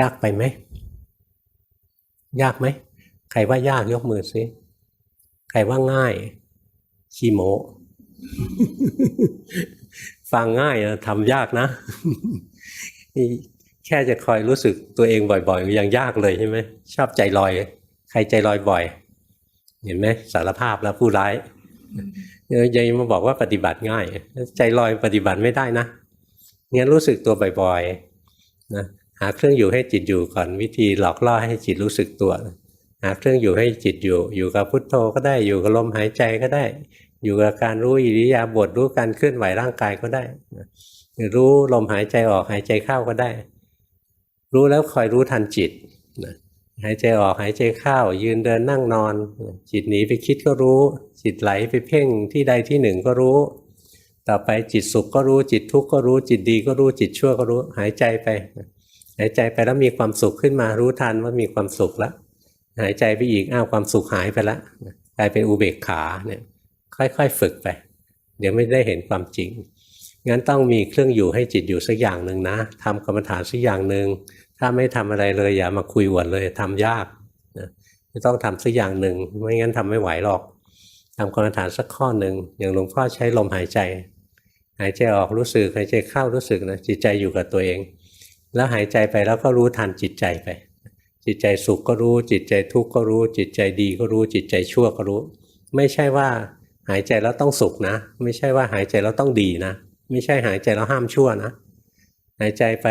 ยากไปไหม ยากไหม ใครว่ายากยกมือซิใครว่าง่ายขี้โมฟังง่ายนะทำยากนะนี่แค่จะคอยรู้สึกตัวเองบ่อยๆยังยากเลยใช่ไหมชอบใจลอย ใครใจลอยบ่อย เห็นไหมสารภาพแล้วผู้ร้ายเดี๋ยวยังมาบอกว่าปฏิบัติง่าย ใจลอยปฏิบัติไม่ได้นะงั้นรู้สึกตัวบ่อยๆนะ หาเครื่องอยู่ให้จิตอยู่ก่อนวิธีหลอกล่อให้จิตรู้สึกตัว หาเครื่องอยู่ให้จิตอยู่ อยู่กับพุทโธก็ได้อยู่กับลมหายใจก็ได้ อยู่กับการรู้อิริยาบถรู้การเคลื่อนไหวร่างกายก็ได้รู้ลมหายใจออกหายใจเข้าก็ได้ รู้แล้วคอยรู้ทันจิตหายใจออกหายใจเข้ายืนเดินนั่งนอน จิตหนีไปคิดก็รู้ จิตไหลไปเพ่งที่ใดที่หนึ่งก็รู้ ต่อไปจิตสุขก็รู้จิตทุกข์ก็รู้จิตดีก็รู้จิตชั่วก็รู้หายใจไป หายใจไปแล้วมีความสุขขึ้นมารู้ทันว่ามีความสุขแล้วหายใจไปอีกอ้าวความสุขหายไปแล้วกลายเป็นอุเบกขาเนี่ยค่อยๆฝึกไป เดี๋ยวไม่ได้เห็นความจริงงั้นต้องมีเครื่องอยู่ให้จิตอยู่สักอย่างหนึ่งนะทำกรรมฐานสักอย่างหนึ่งถ้าไม่ทำอะไรเลยอย่ามาคุยอวดเลยทำยากนะจะต้องทำสักอย่างหนึ่งไม่งั้นทำไม่ไหวหรอกทำกรรมฐานสักข้อหนึ่งอย่างหลวงพ่อใช้ลมหายใจ หายใจออกรู้สึกหายใจเข้ารู้สึกนะจิตใจอยู่กับตัวเอง แล้วหายใจไปแล้วก็รู้ทันจิตใจไป จิตใจสุขก็รู้ จิตใจทุกข์ก็รู้ จิตใจดีก็รู้ จิตใจชั่วก็รู้ ไม่ใช่ว่าหายใจแล้วต้องสุขนะ ไม่ใช่ว่าหายใจแล้วต้องดีนะ ไม่ใช่หายใจแล้วห้ามชั่วนะ หายใจไป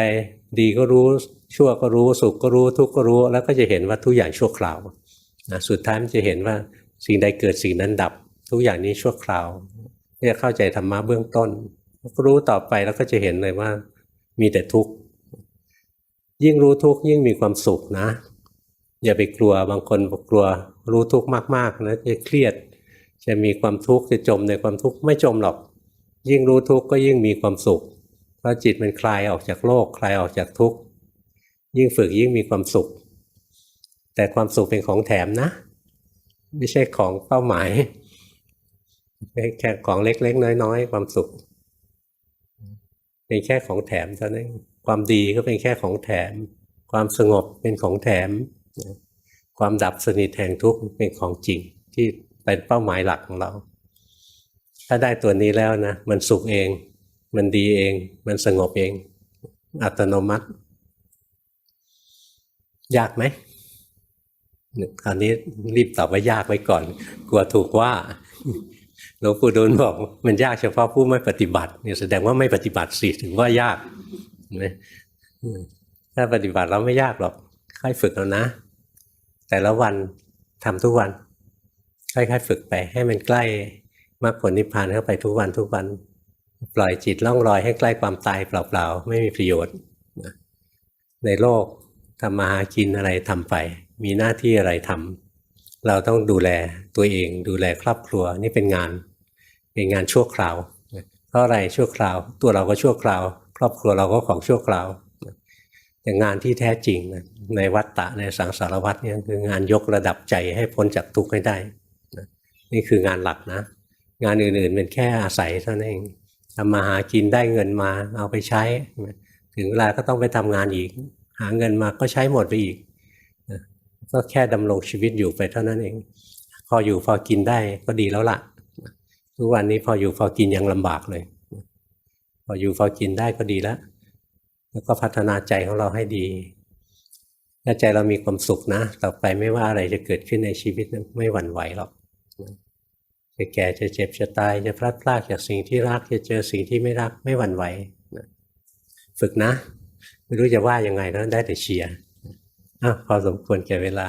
ดีก็รู้ ชั่วก็รู้ สุขก็รู้ ทุกข์ก็รู้ แล้วก็จะเห็นว่าทุกอย่างชั่วคราวนะสุดท้ายมันจะเห็นว่าสิ่งใดเกิดสิ่งนั้นดับ ทุกอย่างนี้ชั่วคราวเนี่ยเข้าใจธรรมะเบื้องต้น รู้ต่อไปแล้วก็จะเห็นเลยว่ามีแต่ทุกข์ ยิ่งรู้ทุกข์ยิ่งมีความสุขนะ อย่าไปกลัวบางคนบอกกลัวรู้ทุกข์มากๆนะจะเครียด จะมีความทุกข์จะจมในความทุกข์ไม่จมหรอก ยิ่งรู้ทุกข์ก็ยิ่งมีความสุข เพราะจิตมันคลายออกจากโลกคลายออกจากทุกข์ยิ่งฝึกยิ่งมีความสุข แต่ความสุขเป็นของแถมนะ ไม่ใช่ของเป้าหมายแค่ของเล็กๆ น้อยๆ ความสุข เป็นแค่ของแถมเท่านั้นความดีก็เป็นแค่ของแถม ความสงบเป็นของแถม ความดับสนิทแห่งทุกข์เป็นของจริงที่เป็นเป้าหมายหลักของเรา ถ้าได้ตัวนี้แล้วนะ มันสุขเอง มันดีเอง มันสงบเอง อัตโนมัติ ยากไหมคราวนี้รีบตอบว่ายากไว้ก่อน กลัวถูกว่า หลวงปู่ดูลบอกมันยากเฉพาะผู้ไม่ปฏิบัติเนี่ยแสดงว่าไม่ปฏิบัติสิถึงว่ายากนะถ้าปฏิบัติเราไม่ยากหรอกค่อยฝึกเอานะ แต่ละวันทำทุกวัน ค่อยๆฝึกไป ให้มันใกล้มรรคผลนิพพานเข้าไปทุกวันทุกวัน ปล่อยจิตล่องลอยให้ใกล้ความตายเปล่าๆ ไม่มีประโยชน์ในโลกทำมาหากินอะไรทำไป มีหน้าที่อะไรทำ เราต้องดูแลตัวเอง ดูแลครอบครัวนี่เป็นงาน เป็นงานชั่วคราว เพราะอะไรชั่วคราว ตัวเราก็ชั่วคราว ครอบครัวเราก็ของชั่วคราวแต่งานที่แท้จริงในวัฏฏะในสังสารวัฏเนี่ยคืองานยกระดับใจให้พ้นจากทุกข์ให้ได้นี่คืองานหลักนะ งานอื่นๆเป็นแค่อาศัยเท่านั้นเองทำมาหากินได้เงินมาเอาไปใช้ ถึงเวลาก็ต้องไปทำงานอีก หาเงินมาก็ใช้หมดไปอีก ก็แค่ดำรงชีวิตอยู่ไปเท่านั้นเอง พออยู่พอกินได้ก็ดีแล้วล่ะ ทุกวันนี้พออยู่พอกินยังลำบากเลย พออยู่พอกินได้ก็ดีแล้วแล้วก็พัฒนาใจของเราให้ดีถ้าใจเรามีความสุขนะ ต่อไปไม่ว่าอะไรจะเกิดขึ้นในชีวิตไม่หวั่นไหวหรอกจะแก่จะเจ็บจะตายจะพลัดพรากจากสิ่งที่รักจะเจอสิ่งที่ไม่รักไม่หวั่นไหวฝึกนะ ไม่รู้จะว่ายังไงแล้วได้แต่เชียร์ พอสมควรแก่เวลา